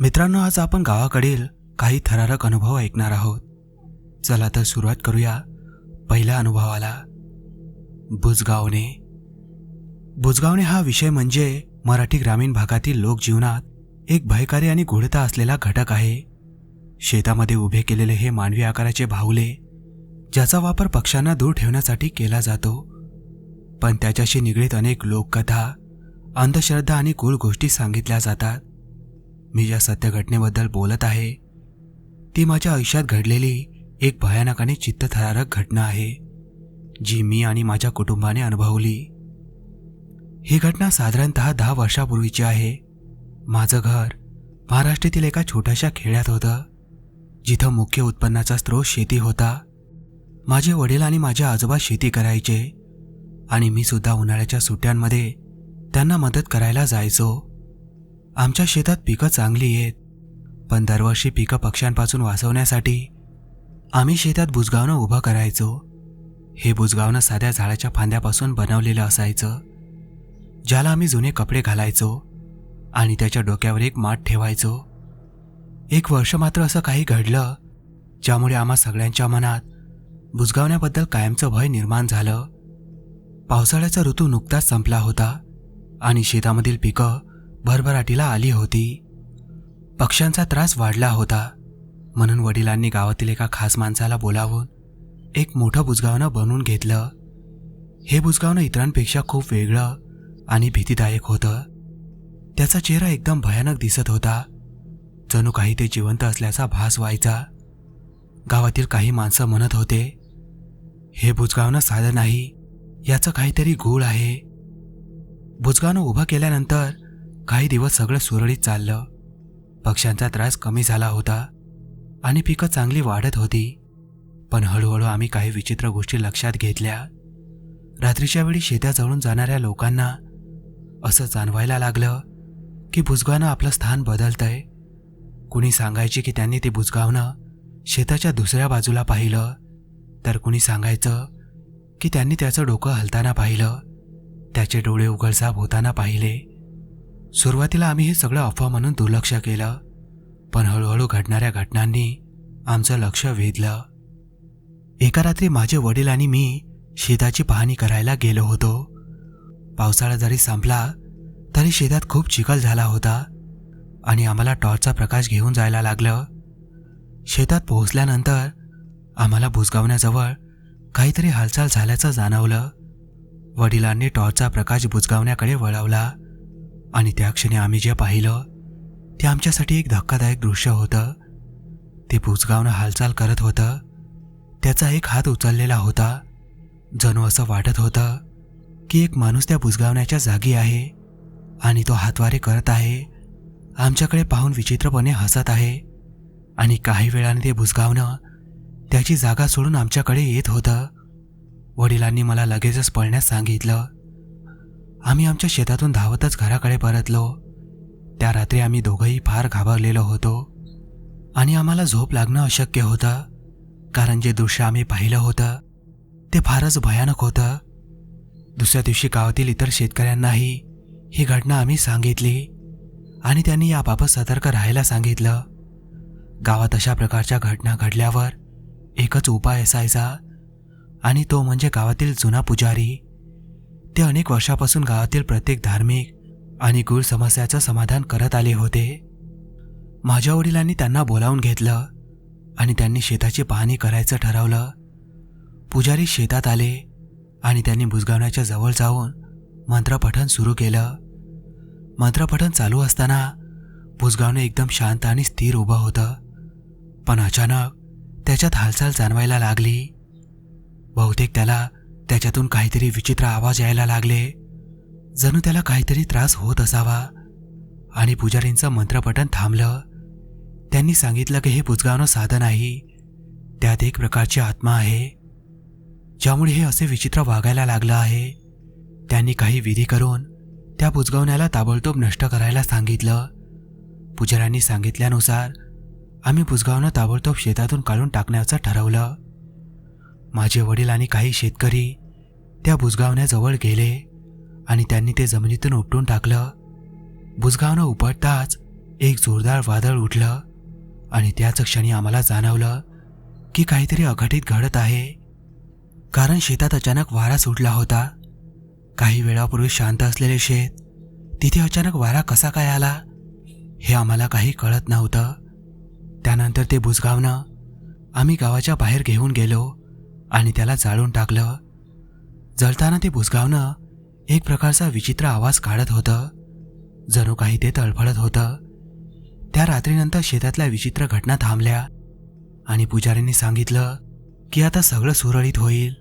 मित्रांनो आज आपण गावाकडील काही थरारक अनुभव ऐकणार आहोत. चला तर सुरुवात करूया पहिल्या अनुभवाला. बुजगावणे. बुजगावणे हा विषय म्हणजे मराठी ग्रामीण भागातील लोकजीवनात एक भयकारी आणि गूढता असलेला घटक आहे. शेतामध्ये उभे केलेले हे मानवी आकाराचे भावले ज्याचा वापर पक्ष्यांना दूर ठेवण्यासाठी केला जातो. पण त्याच्याशी निगडीत अनेक लोककथा अंधश्रद्धा आणि कुल गोष्टी सांगितल्या जातात. मी ज्या सत्य घटनेबद्दल बोलत आहे ती माझ्या आयुष्यात घडलेली एक भयानक आणि चित्तथरारक घटना आहे जी मी आणि माझ्या कुटुंबाने अनुभवली. ही घटना साधारणतः दहा वर्षापूर्वीची आहे. माझं घर महाराष्ट्रातील एका छोट्याशा खेड्यात होतं जिथं मुख्य उत्पन्नाचा स्रोत शेती होता. माझे वडील आणि माझे आजोबा शेती करायचे आणि मी सुद्धा उन्हाळ्याच्या सुट्ट्यांमध्ये त्यांना मदत करायला जायचो. आमच्या शेतात पिकं चांगली आहेत पण दरवर्षी पिकं पक्ष्यांपासून वाचवण्यासाठी आम्ही शेतात बुजगावनं उभं करायचो. हे बुजगावनं साध्या झाडाच्या फांद्यापासून बनवलेलं असायचं ज्याला आम्ही जुने कपडे घालायचो आणि त्याच्या डोक्यावर एक माठ ठेवायचो. एक वर्ष मात्र असं काही घडलं ज्यामुळे आम्हा सगळ्यांच्या मनात बुजगावण्याबद्दल कायमचं भय निर्माण झालं. पावसाळ्याचा ऋतू नुकताच संपला होता आणि शेतामधील पिकं भरभराटीला आली होती. पक्ष्यांचा त्रास वाढला होता. म्हणून वडिलांनी गावातील एका खास माणसाला बोलावून एक मोठं बुजगावणं बनवून घेतलं. हे बुजगावणं इतरांपेक्षा खूप वेगळं आणि भीतीदायक होतं. त्याचा चेहरा एकदम भयानक दिसत होता. जणू काही ते जिवंत असल्याचा भास व्हायचा. गावातील काही माणसं म्हणत होते हे बुजगावणं साधं नाही याचं काहीतरी गूढ आहे. बुजगावणं उभं केल्यानंतर काही दिवस सगळं सुरळीत चाललं. पक्ष्यांचा त्रास कमी झाला होता आणि पिकं चांगली वाढत होती. पण हळूहळू आम्ही काही विचित्र गोष्टी लक्षात घेतल्या. रात्रीच्या वेळी शेताजवळून जाणाऱ्या लोकांना असं जाणवायला लागलं की भुजगावनं आपलं स्थान बदलतंय. कुणी सांगायचे की त्यांनी ते भुजगावनं शेताच्या दुसऱ्या बाजूला पाहिलं. तर कुणी सांगायचं की त्यांनी त्याचं डोकं हलताना पाहिलं त्याचे डोळे उघडसाप होताना पाहिले. सुरुवातीला आम्ही हे सगळं अफवा म्हणून दुर्लक्ष केलं पण हळूहळू घडणाऱ्या घटनांनी आमचं लक्ष वेधलं. एका रात्री माझे वडील आणि मी शेताची पाहणी करायला गेलो होतो. पावसाळा जरी संपला तरी शेतात खूप चिखल झाला होता आणि आम्हाला टॉर्चचा प्रकाश घेऊन जायला लागलं. शेतात पोहोचल्यानंतर आम्हाला बुजगावण्याजवळ काहीतरी हालचाल झाल्याचं जाणवलं. वडिलांनी टॉर्चचा प्रकाश बुजगावण्याकडे वळवला आणि त्या क्षणी आम्ही जे पाहिलं ते आमच्यासाठी एक धक्कादायक दृश्य होतं. ते बुजगावणं हालचाल करत होतं. त्याचा एक हात उचललेला होता. जणू असं वाटत होतं की एक माणूस त्या बुजगावण्याच्या जागी आहे आणि तो हातवारे करत आहे. आमच्याकडे पाहून विचित्रपणे हसत आहे आणि काही वेळाने ते बुजगावणं त्याची जागा सोडून आमच्याकडे येत होतं. वडिलांनी मला लगेचच पळण्यास सांगितलं. आम्ही आमच्या शेतातून धावतच घराकडे परतलो. त्या रात्री आम्ही दोघंही फार घाबरलेलो होतो. आणि आम्हाला झोप लागणं अशक्य होतं कारण जे दृश्य आम्ही पाहिलं होतं ते फारच भयानक होतं. दुसऱ्या दिवशी गावातील इतर शेतकऱ्यांनाही ही घटना आम्ही सांगितली आणि त्यांनी याबाबत सतर्क राहायला सांगितलं. गावात अशा प्रकारच्या घटना घडल्यावर एकच उपाय असायचा आणि तो म्हणजे गावातील जुना पुजारी. ते अनेक वर्षापासून गावातील प्रत्येक धार्मिक आणि गुळ समस्याचं समाधान करत आले होते. माझ्या वडिलांनी त्यांना बोलावून घेतलं आणि त्यांनी शेताची पाहणी करायचं ठरवलं. पुजारी शेतात आले आणि त्यांनी बुजगावण्याच्या जवळ जाऊन मंत्रपठण सुरू केलं. मंत्रपठण चालू असताना बुजगावणे एकदम शांत आणि स्थिर उभं होतं. पण अचानक त्याच्यात हालचाल जाणवायला लागली. बहुतेक त्याला त्याच्यातून काहीतरी विचित्र आवाज यायला लागले. जणू त्याला काहीतरी त्रास होत असावा. आणि पुजारींचं मंत्रपठण थांबलं. त्यांनी सांगितलं की हे बुजगावणं साधन आहे त्यात एक प्रकारची आत्मा आहे. ज्यामुळे हे असे विचित्र वागायला लागलं आहे. त्यांनी काही विधी करून त्या बुजगावण्याला ताबडतोब नष्ट करायला सांगितलं. पुजाऱ्यांनी सांगितल्यानुसार आम्ही बुजगावणं ताबडतोब शेतातून काढून टाकण्याचं ठरवलं. माझे वडील आणि काही शेतकरी त्या बुजगावण्याजवळ गेले आणि त्यांनी ते जमिनीतून उपटून टाकलं. बुजगावनं उपटताच एक जोरदार वादळ उठलं आणि त्याच क्षणी आम्हाला जाणवलं की काहीतरी अघटित घडत आहे. कारण शेतात अचानक वारा सुटला होता. काही वेळापूर्वी शांत असलेले शेत तिथे अचानक वारा कसा काय आला हे आम्हाला काही कळत नव्हतं. त्यानंतर ते बुजगावनं आम्ही गावाच्या बाहेर घेऊन गेलो आणि त्याला जाळून टाकलं. जळताना ते भुसगावणं एक प्रकारचा विचित्र आवाज काढत होतं. जणू काही ते तळफळत होतं. त्या रात्रीनंतर शेतातल्या विचित्र घटना थांबल्या आणि पुजारींनी सांगितलं की आता सगळं सुरळीत होईल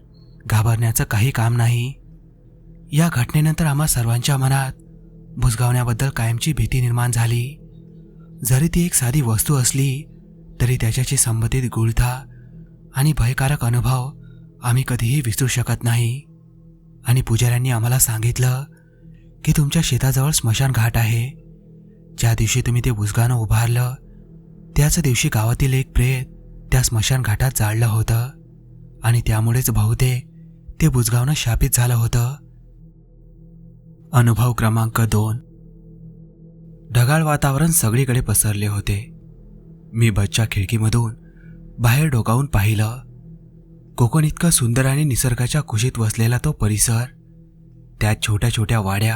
घाबरण्याचं काही काम नाही. या घटनेनंतर आम्हा सर्वांच्या मनात भुसगावण्याबद्दल कायमची भीती निर्माण झाली. जरी ती एक साधी वस्तू असली तरी त्याच्याशी संबंधित गुळथा आणि भयकारक अनुभव आम्ही कधीही विसरू शकत नाही. आणि पुजाऱ्यांनी आम्हाला सांगितलं की तुमच्या शेताजवळ स्मशान घाट आहे. ज्या दिवशी तुम्ही ते बुजगानं उभारलं त्याच दिवशी गावातील एक प्रेत त्या स्मशान घाटात जाळलं होतं आणि त्यामुळेच बहुतेक ते बुजगावनं शापित झालं होतं. अनुभव क्रमांक दोन. ढगाळ वातावरण सगळीकडे पसरले होते. मी बसच्या खिडकीमधून बाहेर डोकावून पाहिलं. कोकण इतका सुंदर आणि निसर्गाच्या कुशीत वसलेला तो परिसर त्यात छोट्या छोट्या वाड्या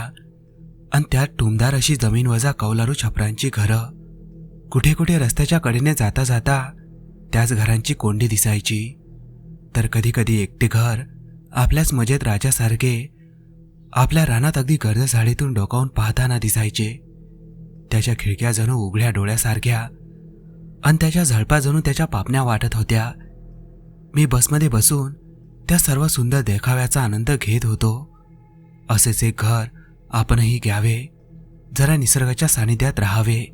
आणि त्यात टुमदार अशी जमीन वजा कौलारू छपरांची घरं. कुठे कुठे रस्त्याच्या कडेने जाता जाता त्याच घरांची कोंडी दिसायची. तर कधी कधी एकटे घर आपल्याच मजेत राजासारखे आपल्या रानात अगदी गर्द झाडीतून डोकावून पाहताना दिसायचे. त्याच्या खिडक्या जणू उघड्या डोळ्यासारख्या आणि त्याच्या झळपा जणू त्याच्या पापण्या वाटत होत्या. मी बसमध्ये बसून त्या सर्व सुंदर देखाव्याचा आनंद घेत होतो. असेच एक घर आपणही घ्यावे जरा निसर्गाच्या सानिध्यात राहावे.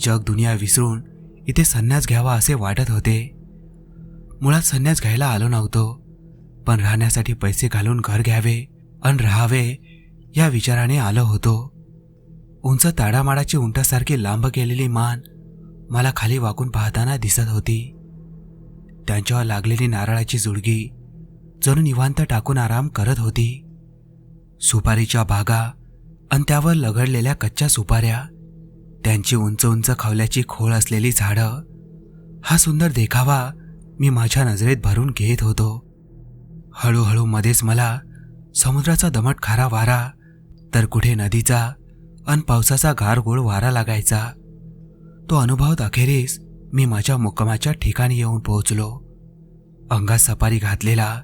जग दुनिया विसरून इथे संन्यास घ्यावा असे वाटत होते. मुळात संन्यास घ्यायला आलो नव्हतो पण राहण्यासाठी पैसे घालून घर घ्यावे अन राहावे या विचाराने आलो होतो. उंच ताडामाडाची उंटासारखी लांब गेलेली मान मला खाली वाकून पाहताना दिसत होती. त्यांच्यावर लागलेली नारळाची जुडगी जणू निवांत टाकून आराम करत होती. सुपारीच्या बागा आणि त्यावर लगडलेल्या कच्च्या सुपाऱ्या त्यांची उंच उंच खवल्याची खोळ असलेली झाडं हा सुंदर देखावा मी माझ्या नजरेत भरून घेत होतो. हळूहळू मध्येच मला समुद्राचा दमट खारा वारा तर कुठे नदीचा अन पावसाचा गारगोळ वारा लागायचा. तो अनुभवत अखेरीस मी माझ्या मुक्कामाच्या ठिकाणी येऊन पोहोचलो. अंगात सपारी घातलेला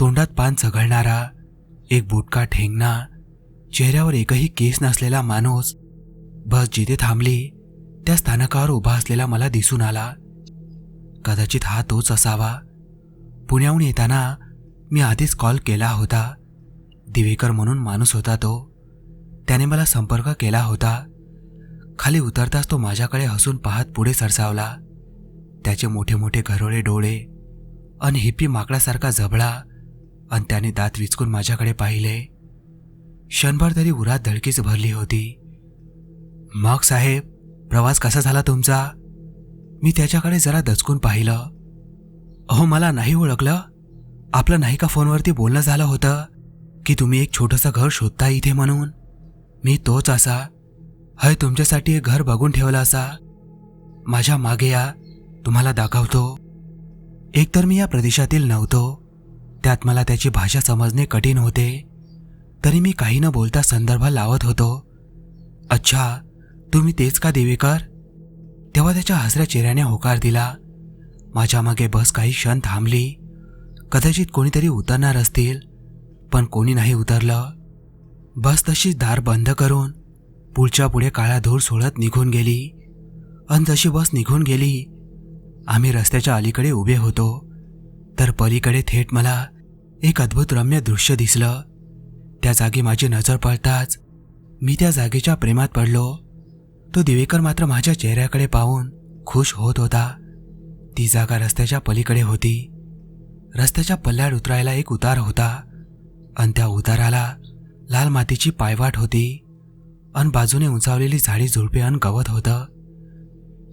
तोंडात पान चघळणारा एक बुटका ठेंगणा चेहऱ्यावर एकही केस नसलेला माणूस बस जिथे थांबली त्या स्थानकावर उभा असलेला मला दिसून आला. कदाचित हा तोच असावा. पुण्याहून येताना मी आधीच कॉल केला होता. दिवेकर म्हणून माणूस होता तो. त्याने मला संपर्क केला होता. खाली उतरताच तो माझ्याकडे हसून पाहत पुढे सरसावला. त्याचे मोठे मोठे घरोळे डोळे अन हिप्पी माकडासारखा जबळा आणि त्याने दात विचकून माझ्याकडे पाहिले. क्षणभर तरी उरात धडकीच भरली होती. मग साहेब प्रवास कसा झाला तुमचा? मी त्याच्याकडे जरा दचकून पाहिलं. अहो मला नाही ओळखलं. आपलं नाही का फोनवरती बोलणं झालं होतं की तुम्ही एक छोटंसं घर शोधता इथे म्हणून? मी तोच असा. हय तुमच्यासाठी एक घर बघून ठेवलं असा. माझ्या मागे या तुम्हाला दाखवतो. एकतर मी या प्रदेशातील नव्हतो. त्यात मला त्याची भाषा समजणे कठीण होते. तरी मी काही न बोलता संदर्भ लावत होतो. अच्छा तुम्ही तेच का देवीकर? तेव्हा त्याच्या हसऱ्या चेहऱ्याने होकार दिला. माझ्या मागे बस काही क्षण थांबली. कदाचित कोणीतरी उतरणार असतील पण कोणी नाही उतरलं. बस तशीच दार बंद करून पुढच्या पुढे काळा धूर सोडत निघून गेली. अन जशी बस निघून गेली आम्ही रस्त्याच्या अलीकडे उभे होतो. तर पलीकडे थेट मला एक अद्भुत रम्य दृश्य दिसलं. त्या जागी माझी नजर पडताच मी त्या जागेच्या प्रेमात पडलो. तो दिवेकर मात्र माझ्या चेहऱ्याकडे पाहून खुश होत होता. ती जागा रस्त्याच्या पलीकडे होती. रस्त्याच्या पल्ल्यात उतरायला एक उतार होता. आणि त्या उताराला लाल मातीची पायवाट होती अन बाजूने उंचावलेली झाडी झुडपे अन गवत होतं.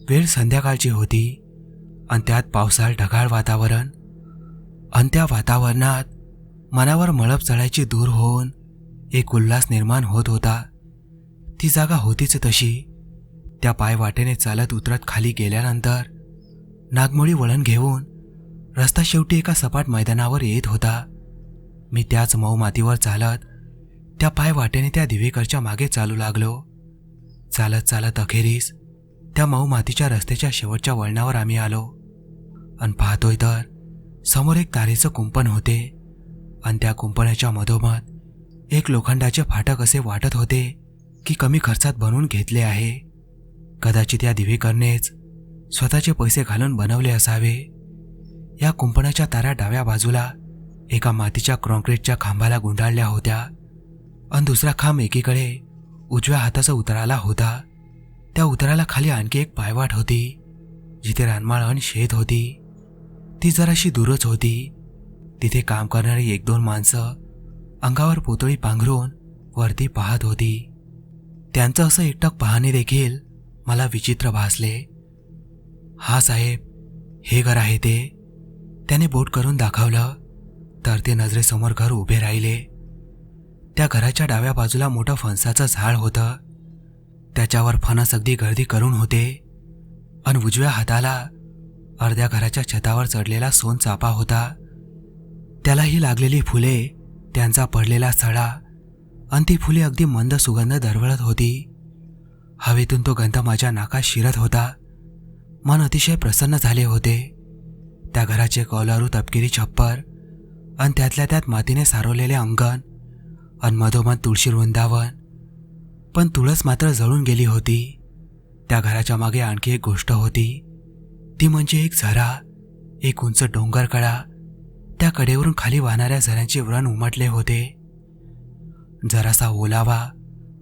वेळ संध्याकाळची होती अन त्यात पावसाळ ढगाळ वातावरण अन त्या वातावरणात मनावर मळप चढायची दूर होऊन एक उल्हास निर्माण होत होता. ती जागा होतीच तशी. त्या पायवाटेने चालत उतरत खाली गेल्यानंतर नागमोळी वळण घेऊन रस्ता शेवटी एका सपाट मैदानावर येत होता. मी त्याच मऊ मातीवर चालत त्या पाय वाटेने त्या दिवेकरच्या मागे चालू लागलो. चालत चालत अखेरीस त्या मऊ मातीच्या रस्त्याच्या शेवटच्या वळणावर आम्ही आलो. आणि पाहतोय तर समोर एक तारेचं कुंपण होते. आणि त्या कुंपणाच्या मधोमध एक लोखंडाचे फाटक असे वाटत होते की कमी खर्चात बनवून घेतले आहे. कदाचित या दिवेकरनेच स्वतःचे पैसे घालून बनवले असावे. या कुंपणाच्या तारा डाव्या बाजूला एका मातीच्या कॉन्क्रीटच्या खांबाला गुंडाळल्या होत्या. आणि दुसरा खांब एकीकडे उजव्या हाताचा उतराला होता. त्या उतराला खाली आणखी एक पायवाट होती जिथे रानमाळ आणि शेत होती. ती जराशी दूरच होती. तिथे काम करणारी एक दोन माणसं अंगावर पोतळी पांघरून वरती पाहत होती. त्यांचं असं एकटक पाहणे देखील मला विचित्र भासले. हा साहेब हे घर आहे ते. त्याने बोट करून दाखवलं तर ते नजरेसमोर घर उभे राहिले. त्या घराच्या डाव्या बाजूला मोठं फणसाचं झाड होतं. त्याच्यावर फणस अगदी गर्दी करून होते. आणि उजव्या हाताला अर्ध्या घराच्या छतावर चढलेला सोन चापा होता. त्यालाही लागलेली फुले त्यांचा पडलेला सडा आणि ती फुले अगदी मंद सुगंध दरवळत होती. हवेतून तो गंध माझ्या नाकात शिरत होता. मन अतिशय प्रसन्न झाले होते. त्या घराचे कौलारू तपकिरी छप्पर आणि त्यातल्या त्यात मातीने सारवलेले अंगण आणि मधोमध तुळशी वृंदावन. पण तुळस मात्र जळून गेली होती. त्या घराच्या मागे आणखी एक गोष्ट होती. ती म्हणजे एक झरा एक उंच डोंगर कडा त्या कडेवरून खाली वाहणाऱ्या झऱ्यांचे व्रण उमटले होते. जरासा ओलावा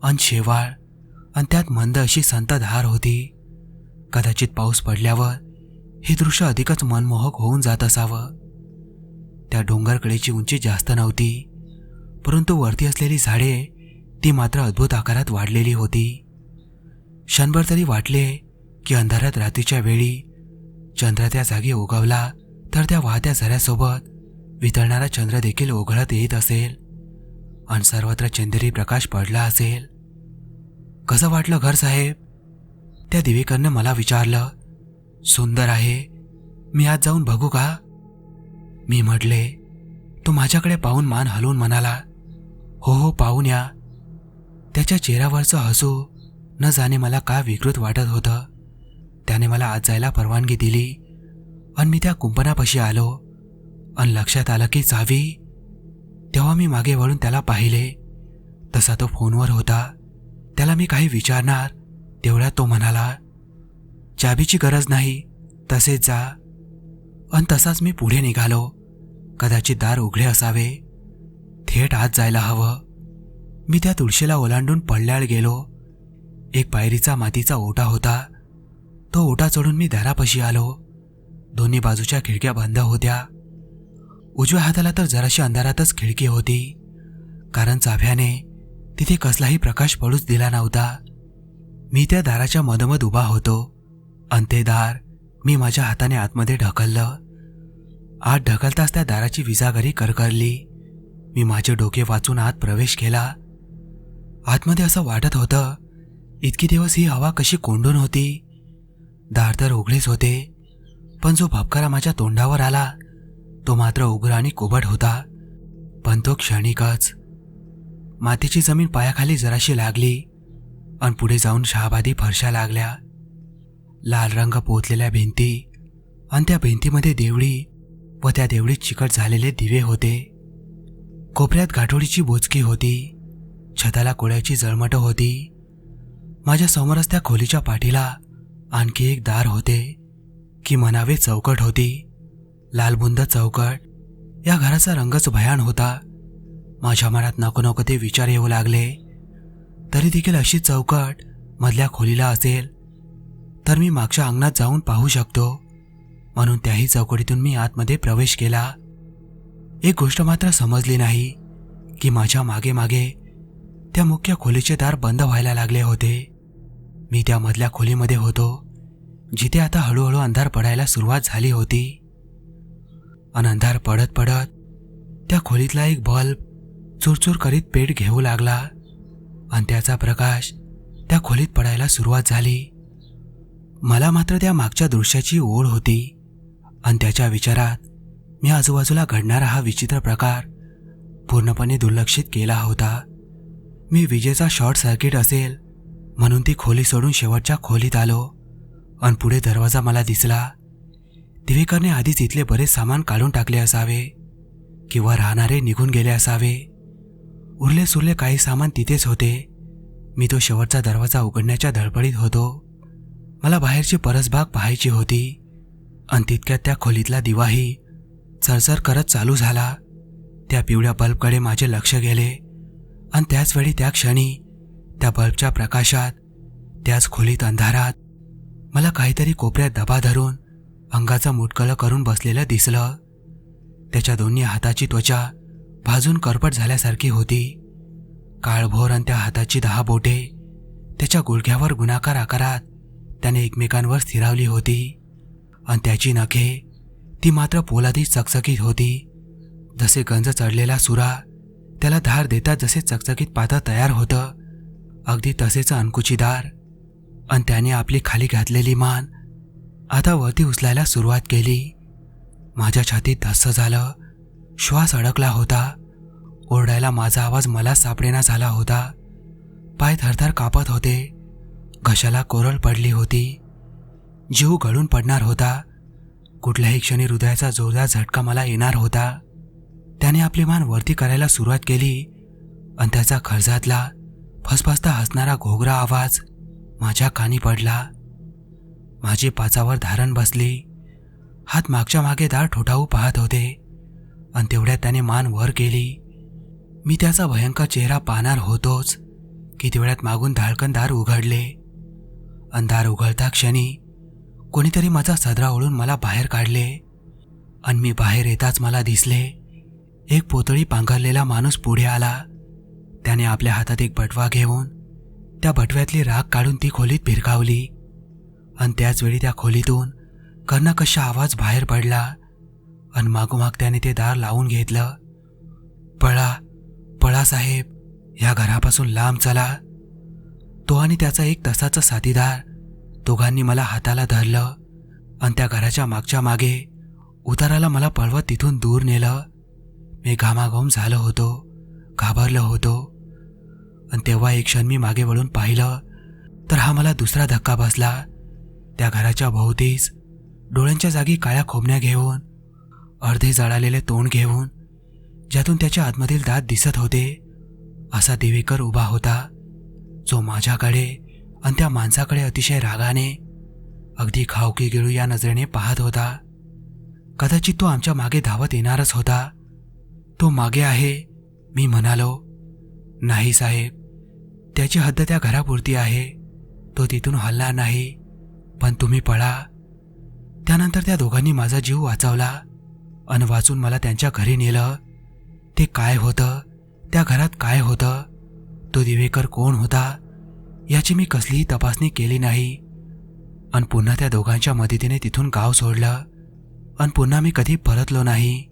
अन शेवाळ आणि त्यात मंद अशी संत धार होती. कदाचित पाऊस पडल्यावर हे दृश्य अधिकच मनमोहक होऊन जात असावं. त्या डोंगरकडेची उंची जास्त नव्हती. परंतु वरती असलेली झाडे ती मात्र अद्भुत आकारात वाढलेली होती. क्षणभर तरी वाटले की अंधारात रात्रीच्या वेळी चंद्र त्या जागी उगवला तर त्या वाहत्या झऱ्यासोबत वितळणारा चंद्र देखील ओघळत येत असेल. आणि सर्वत्र चंदेरी प्रकाश पडला असेल. कसं वाटलं घर साहेब? त्या दिवेकरनं मला विचारलं सुंदर आहे. मी आज जाऊन बघू का? मी म्हटले तो माझ्याकडे पाहून मान हलवून म्हणाला हो हो पाहून या. त्याच्या चेहऱ्यावरचं हसू न जाणे मला का विकृत वाटत होतं. त्याने मला आज जायला परवानगी दिली. आणि मी त्या कुंपणापाशी आलो. आणि लक्षात आलं की चावी. तेव्हा मी मागे वळून त्याला पाहिले. तसा तो फोनवर होता. त्याला मी काही विचारणार तेवढ्यात तो म्हणाला चाबीची गरज नाही तसेच जा. आणि तसाच मी पुढे निघालो. कदाचित दार उघडे असावे. थेट आत जायला हवं. मी त्या तुळशीला ओलांडून पडल्याळ गेलो. एक पायरीचा मातीचा ओटा होता. तो ओटा चढून मी दारापाशी आलो. दोन्ही बाजूच्या खिडक्या बंद होत्या. उजव्या हाताला तर जराशी अंधारातच खिडकी होती. कारण चाफ्याने तिथे कसलाही प्रकाश पडूच दिला नव्हता. मी त्या दाराच्या मधोमध उभा होतो. आणि ते दार मी माझ्या हाताने आतमध्ये ढकललं. आत ढकलताच त्या दाराची विजागरी करकरली. मी माझे डोके वाचून आत प्रवेश केला. आतमध्ये असं वाटत होतं इतकी दिवस ही हवा कशी कोंडून होती. दार तर उघडेच होते पण जो भपकारा माझ्या तोंडावर आला तो मात्र उग्र आणि कोबट होता. पण तो क्षणिकच. मातीची जमीन पायाखाली जराशी लागली आणि पुढे जाऊन शहाबादी फरशा लागल्या. लाल रंग पोचलेल्या भिंती आणि त्या भिंतीमध्ये देवळी व त्या देवळीत चिकट झालेले दिवे होते. कोपऱ्यात गाठोडीची बोचकी होती. छताला कोळ्याची जळमट होती. माझ्या समोरच त्या खोलीच्या पाठीला आणखी एक दार होते की म्हणावे चौकट होती. लालबुंद चौकट. या घराचा रंगच भयान होता. माझ्या मनात नको नको ते विचार येऊ लागले. तरी देखील अशी चौकट मधल्या खोलीला असेल तर मी मागच्या अंगणात जाऊन पाहू शकतो. म्हणून त्याही चौकटीतून मी आतमध्ये प्रवेश केला. एक गोष्ट मात्र समजली नाही की माझ्या मागे मागे त्या मुख्य खोलीचे दार बंद व्हायला लागले होते. मी त्या मधल्या खोलीमध्ये होतो जिथे आता हळूहळू अंधार पडायला सुरुवात झाली होती. अन अंधार पडत पडत त्या खोलीतला एक बल्ब चुरचूर करीत पेट घेऊ लागला आणि त्याचा प्रकाश त्या खोलीत पडायला सुरुवात झाली. मला मात्र त्या मागच्या दृश्याची ओढ होती आणि त्याच्या विचारात मी आजूबाजूला घडणारा हा विचित्र प्रकार पूर्णपणे दुर्लक्षित केला होता. मी विजेचा शॉर्ट सर्किट असेल म्हणून ती खोली सोडून शेवटच्या खोलीत आलो आणि पुढे दरवाजा मला दिसला. दिवेकरने आधीच इथले बरेच सामान काढून टाकले असावे किंवा राहणारे निघून गेले असावे. उरले सुरले काही सामान तिथेच होते. मी तो शेवटचा दरवाजा उघडण्याच्या धडपडीत होतो. मला बाहेरची परसबाग पाहायची होती आणि तितक्यात त्या खोलीतला दिवाही चरचर करत चालू झाला. त्या पिवळ्या बल्बकडे माझे लक्ष गेले. आणि त्याचवेळी त्या क्षणी त्या बल्बच्या प्रकाशात त्याच खोलीत अंधारात मला काहीतरी कोपऱ्यात दबा धरून अंगाचा मुटकळ करून बसलेलं दिसलं. त्याच्या दोन्ही हाताची त्वचा भाजून करपट झाल्यासारखी होती. काळभोर आणि त्या हाताची दहा बोटे त्याच्या गुडघ्यावर गुणाकार आकारात त्याने एकमेकांवर स्थिरावली होती. आणि त्याची नखे ती मात्र पोलादी चकचकीत होती. जसे गंज चढलेला सुरा त्याला धार देतात जसे चकचकीत पातळ तयार होतं अगदी तसेच अंकुचीदार आणि त्याने आपली खाली घातलेली मान आता वरती उचलायला सुरुवात केली. माझ्या छातीत धस्स झालं श्वास अडकला होता. ओरडायला माझा आवाज मला सापडेना झाला होता. पाय थरथर कापत होते. घशाला कोरळ पडली होती. जीव गळून पडणार होता. कुठल्याही क्षणी हृदयाचा जोरदार झटका मला येणार होता. त्याने आपली मान वरती करायला सुरुवात केली आणि त्याचा खर्जातला फसफसता हसणारा घोगरा आवाज माझ्या कानी पडला. माझी पाचावर धारण बसली. हात मागच्या मागे दार ठोठावू पाहत होते आणि तेवढ्यात त्याने मान वर केली. मी त्याचा भयंकर चेहरा पाहणार होतोच की तेवढ्यात मागून धाडकन दार उघडले. अंधार उघडता क्षणी कोणीतरी माझा सदरा ओढून मला बाहेर काढले. आणि मी बाहेर येताच मला दिसले. एक पोतळी पांघरलेला माणूस पुढे आला. त्याने आपल्या हातात एक बटवा घेऊन त्या बटव्यातली राख काढून ती खोलीत भिरकावली. आणि त्याचवेळी त्या खोलीतून कर्णकशा आवाज बाहेर पडला. आणि मागोमाग त्याने ते दार लावून घेतलं. पळा पळा साहेब या घरापासून लांब चला. तो आणि त्याचा एक तसाचा साथीदार दोघांनी मला हाताला धरलं आणि त्या घराच्या मागच्या मागे उताराला मला पळवत तिथून दूर नेलं. मी घामाघूम झालो होतो घाबरलो होतो. आणि तेव्हा एक क्षण मी मागे वळून पाहिलं तर हा मला दुसरा धक्का बसला. त्या घराच्या भोवतीच डोळ्यांच्या जागी काळ्या खोबण्या घेऊन अर्धे जळालेले तोंड घेऊन ज्यातून त्याच्या आतमधील दात दिसत होते असा देवेकर उभा होता जो माझ्याकडे आणि त्या माणसाकडे अतिशय रागाने अगदी खावकी गिळू या नजरेने पाहत होता. कदाचित तो आमच्या मागे धावत येणारच होता. तो मागे आहे मी म्हणालो. नाही साहेब त्याची हद्द त्या घरापुरती आहे. तो तिथून हलणार नाही पण तुम्ही पळा. त्यानंतर त्या दोघांनी माझा जीव वाचवला अन वाचून मला त्यांच्या घरी नेलं. ते काय होतं त्या घरात काय होतं तो दिवेकर कोण होता याची मी कसलीही तपासणी केली नाही. आणि पुन्हा त्या दोघांच्या मदतीने तिथून गाव सोडलं. आणि पुन्हा मी कधी परतलो नाही.